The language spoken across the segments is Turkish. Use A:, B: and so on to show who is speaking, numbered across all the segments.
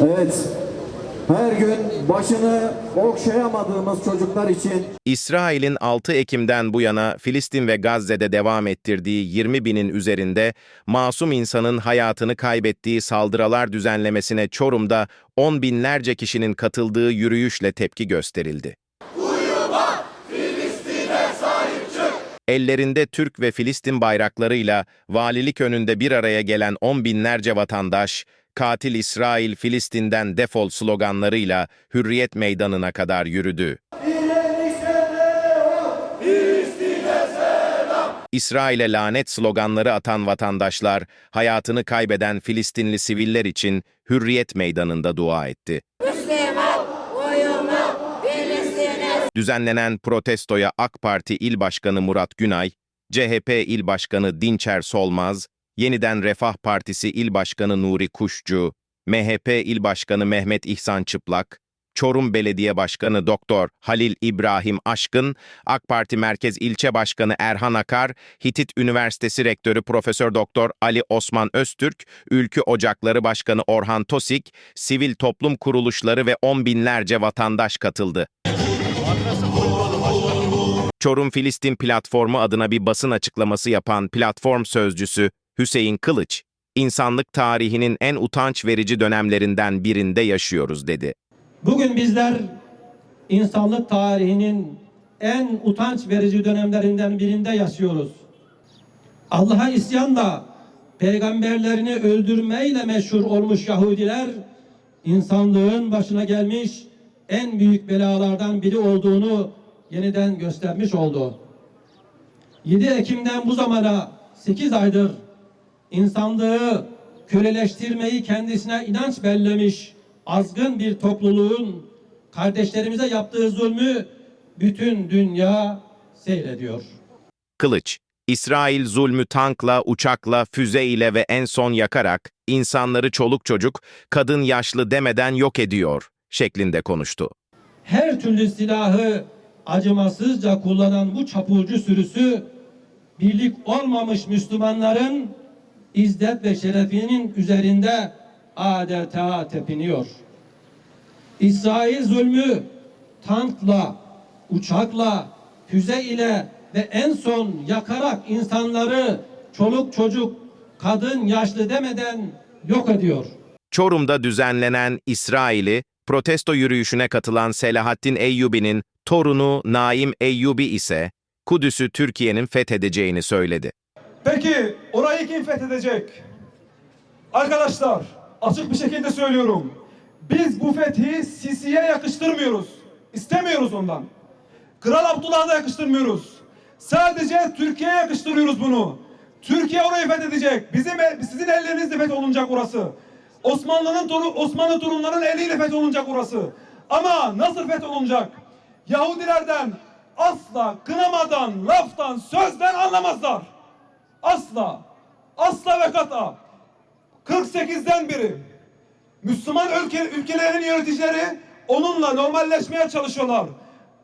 A: Evet. Her gün başını okşayamadığımız çocuklar için
B: İsrail'in 6 Ekim'den bu yana Filistin ve Gazze'de devam ettirdiği 20 binin üzerinde masum insanın hayatını kaybettiği saldırılar düzenlemesine Çorum'da on binlerce kişinin katıldığı yürüyüşle tepki gösterildi. Ellerinde Türk ve Filistin bayraklarıyla valilik önünde bir araya gelen on binlerce vatandaş, katil İsrail Filistin'den defol sloganlarıyla Hürriyet Meydanı'na kadar yürüdü. İsrail'e lanet sloganları atan vatandaşlar, hayatını kaybeden Filistinli siviller için Hürriyet Meydanı'nda dua etti. Düzenlenen protestoya AK Parti İl Başkanı Murat Günay, CHP İl Başkanı Dinçer Solmaz, Yeniden Refah Partisi İl Başkanı Nuri Kuşçu, MHP İl Başkanı Mehmet İhsan Çıplak, Çorum Belediye Başkanı Doktor Halil İbrahim Aşkın, AK Parti Merkez İlçe Başkanı Erhan Akar, Hitit Üniversitesi Rektörü Profesör Doktor Ali Osman Öztürk, Ülkü Ocakları Başkanı Orhan Tosik, sivil toplum kuruluşları ve on binlerce vatandaş katıldı. Çorum Filistin Platformu adına bir basın açıklaması yapan platform sözcüsü Hüseyin Kılıç, insanlık tarihinin en utanç verici dönemlerinden birinde yaşıyoruz dedi.
C: Bugün bizler insanlık tarihinin en utanç verici dönemlerinden birinde yaşıyoruz. Allah'a isyanla peygamberlerini öldürmeyle meşhur olmuş Yahudiler insanlığın başına gelmiş en büyük belalardan biri olduğunu yeniden göstermiş oldu. 7 Ekim'den bu zamana 8 aydır insanlığı köleleştirmeyi kendisine inanç bellemiş azgın bir topluluğun kardeşlerimize yaptığı zulmü bütün dünya seyrediyor.
B: Kılıç, İsrail zulmü tankla, uçakla, füze ile ve en son yakarak insanları çoluk çocuk, kadın yaşlı demeden yok ediyor şeklinde konuştu.
C: Her türlü silahı acımasızca kullanan bu çapulcu sürüsü birlik olmamış Müslümanların izzet ve şerefinin üzerinde adeta tepiniyor. İsrail zulmü tankla, uçakla, füze ile ve en son yakarak insanları çoluk çocuk, kadın, yaşlı demeden yok ediyor.
B: Çorum'da düzenlenen İsrail'i protesto yürüyüşüne katılan Selahattin Eyyubi'nin torunu Naim Eyyubi ise Kudüs'ü Türkiye'nin fethedeceğini söyledi.
D: Peki orayı kim fethedecek? Arkadaşlar açık bir şekilde söylüyorum. Biz bu fethi Sisi'ye yakıştırmıyoruz. İstemiyoruz ondan. Kral Abdullah'a da yakıştırmıyoruz. Sadece Türkiye'ye yakıştırıyoruz bunu. Türkiye orayı fethedecek. Bizim sizin ellerinizle fetholunacak orası. Osmanlı'nın Osmanlı torunlarının eliyle fetholunacak orası. Ama nasıl fetholunacak? Yahudilerden asla kınamadan, laftan, sözden anlamazlar. Asla, asla ve kata 48'den beri Müslüman ülke, ülkelerin yöneticileri onunla normalleşmeye çalışıyorlar.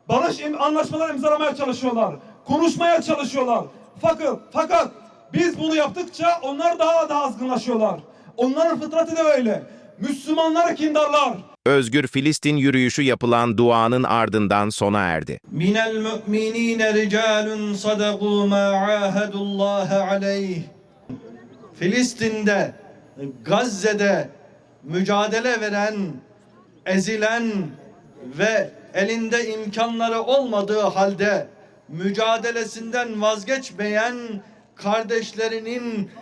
D: Barış im- anlaşmalar imzalamaya çalışıyorlar. Konuşmaya çalışıyorlar. Fakat, fakat biz bunu yaptıkça onlar daha da azgınlaşıyorlar. Onların fıtratı da öyle. Müslümanları kindarlar.
B: Özgür Filistin yürüyüşü yapılan duanın ardından sona erdi.
E: Minel mu'minine ricalun sadaku ma ahadullaha aleyh. Filistin'de, Gazze'de mücadele veren, ezilen ve elinde imkanları olmadığı halde mücadelesinden vazgeçmeyen kardeşlerinin